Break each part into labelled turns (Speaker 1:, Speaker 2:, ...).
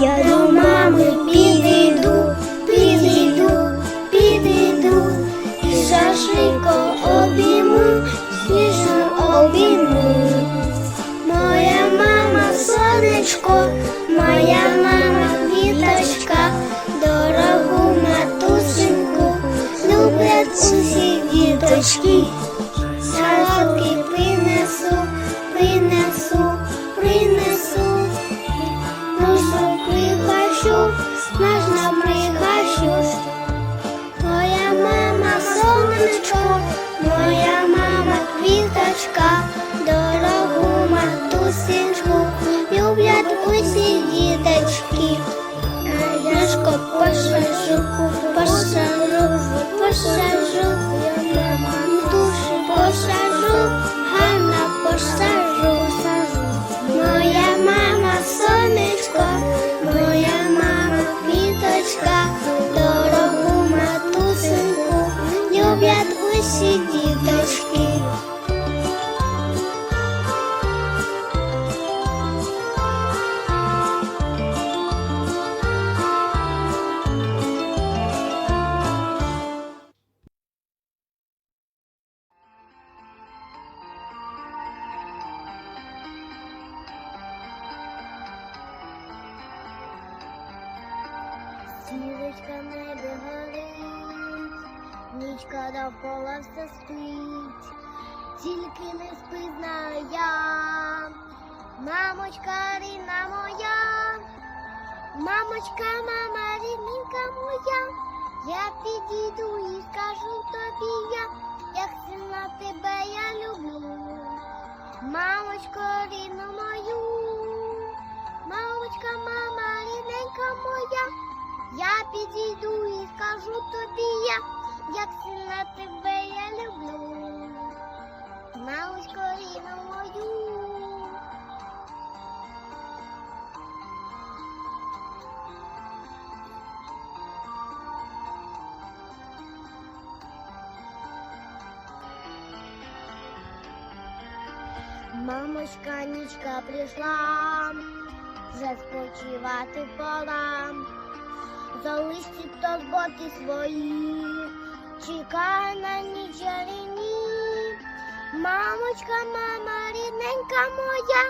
Speaker 1: Я до мами підійду, підійду, підійду, і шашико обійму, сніжно обійму. Моя мама сонечко, моя мама квіточка, дорогу матусеньку, люблять усі діточки. Моя мама квіточка, дорогу матусінчку, люблять усі діточки. А яшко посажу, посажу, посажу, душу посажу, гарно посажу. Моя мама сонечко, моя мама квіточка, дорогу матусинку, люблять усі Сірочка в небі горить, нічка довкола все спить, тільки не знаю я, мамочка рідна моя, мамочка, мама рідненька моя, я підійду і скажу тобі я, як сильно тебе я люблю, мамочко рідну мою, мамочка, мама рідненька моя. Я підійду і скажу тобі я, як сильно тебе я люблю. Малочко рідну мою. Мамочка нічка прийшла, вже Залишці турботи свої, чекає на ніч. Мамочка, мама, рідненька моя,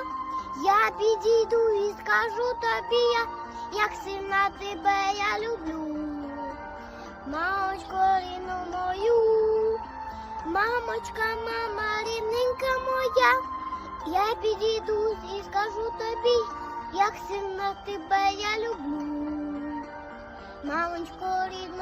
Speaker 1: я підійду і скажу тобі, я, як сильно тебе я люблю. Мамочко, рідну мою, мамочка, мама, рідненька моя, я підійду і скажу тобі, як сильно тебе я люблю. Мамочко рідну мою,